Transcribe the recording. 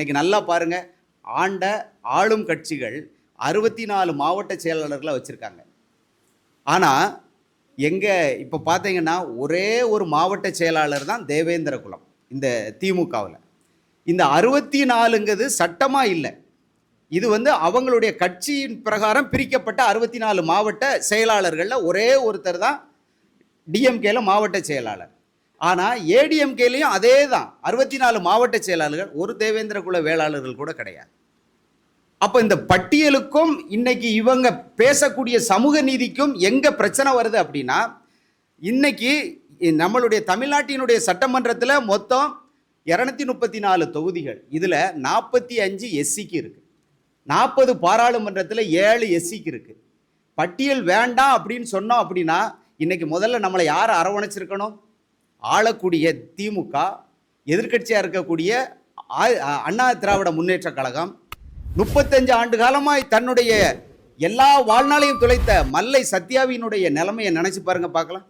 இன்னைக்கு நல்லா பாருங்க. ஆண்ட ஆளும் கட்சிகள் அறுபத்தி நாலு மாவட்ட செயலாளர்களை வச்சுருக்காங்க. ஆனால் எங்கே இப்போ பார்த்தீங்கன்னா ஒரே ஒரு மாவட்ட செயலாளர் தான் தேவேந்திர குலம் இந்த திமுகவில். இந்த அறுபத்தி நாலுங்கிறது சட்டமாக இல்லை. இது வந்து அவங்களுடைய கட்சியின் பிரகாரம் பிரிக்கப்பட்ட அறுபத்தி நாலு மாவட்ட செயலாளர்களில் ஒரே ஒருத்தர் தான் டிஎம்கேல மாவட்ட செயலாளர். ஆனால் ஏடிஎம்கேலையும் அதே தான் அறுபத்தி நாலு மாவட்ட செயலாளர்கள் ஒரு தேவேந்திர குல வேளாளர்கள் கூட கிடையாது. அப்போ இந்த பட்டியலுக்கும் இன்னைக்கு இவங்க பேசக்கூடிய சமூக நீதிக்கும் எங்கே பிரச்சனை வருது அப்படின்னா இன்னைக்கு நம்மளுடைய தமிழ்நாட்டினுடைய சட்டமன்றத்தில் மொத்தம் இரநூத்தி முப்பத்தி நாலு தொகுதிகள். இதில் நாற்பத்தி அஞ்சு எஸ்சிக்கு இருக்குது நாற்பது பாராளுமன்றத்தில் ஏழு எஸ்சிக்கு இருக்குது பட்டியல் வேண்டாம் அப்படின்னு சொன்னோம் அப்படின்னா இன்னைக்கு முதல்ல நம்மளை யார் அரவணைச்சிருக்கணும்? ஆளக்கூடிய திமுக எதிர்க்கட்சியாக இருக்கக்கூடிய ஆ- அண்ணா திராவிட முன்னேற்றக் கழகம் முப்பத்தஞ்சு ஆண்டு காலமாய் தன்னுடைய எல்லா வாழ்நாளையும் துளைத்த மல்லை சத்யாவினுடைய நிலைமையை நினச்சி பாருங்க பார்க்கலாம்.